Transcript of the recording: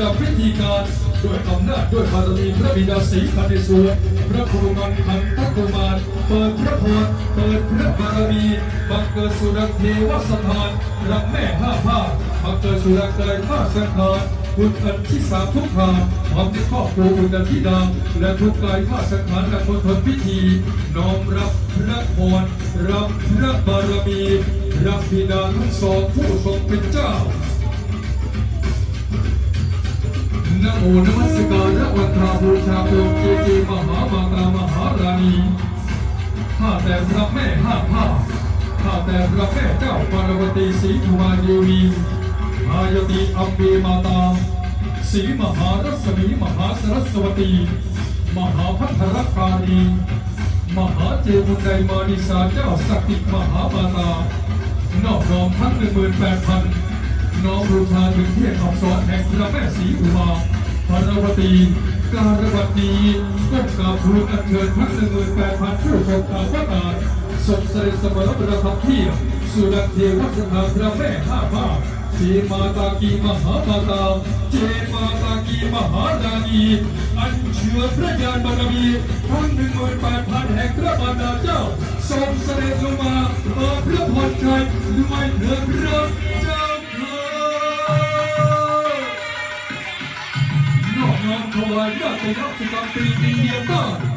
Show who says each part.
Speaker 1: กับวิธีการด้วยอำนาจด้วยบารมีพระบิดาศรีพันเดชวรพระครูมันพันทกุมารเปิดพระพรเปิดพระบารมีบังเกิดสุรเทวสถานรับแม่ห้าผ้าบังเกิดสุรเกยผ้าสังฆารบุญอันที่สามทุกทางพร้อมที่ครอบครัวบุญอันที่ดาและทุกกายผ้าสังขารและมณฑลพิธีน้อมรับพระพรรับพระบารมีรับบิดาทั้งสองผู้ทรงเป็นเจ้า นะโมนมัสการะวันทาบูชาโยมเจเจมหามาตามหาราณีข้าแต่พระแม่ห้าผ้าข้าแต่พระแม่เจ้าปารวตีศรีภวาเดีวีอายติอัมเบมาตาศรีมหารัศมีมหาสรสวตี มหาพัทรคารีมหาเจมุนไดมานิสาเจ้าสักติมหามาตานอบน้อมทั้งหนึ่งหมื่นแปดพันน้อมบูชาถึงเทียนอักษรแห่งพระแม่ศรีอุมา พระวตีการวัดนี้ก้มกราบทูลอัญเชิญทั้งหนึ่งหมื่นแปดพันผู้ทรอาพระตาทรงเสด็จสมอประทับที่สุรเทวสถาพระแม่ห้าภาคเจมาตากีมหามาตาเจมาตากีมหาราณีอันเชื่อพระญาณบารมีทั้งหนึ่งหมื่นแปดพันแห่งพระบรรดาเจ้าทรงเสด็จลงมาเปิดพระพรชัยด้วยเถิดพระ นอบน้อมถว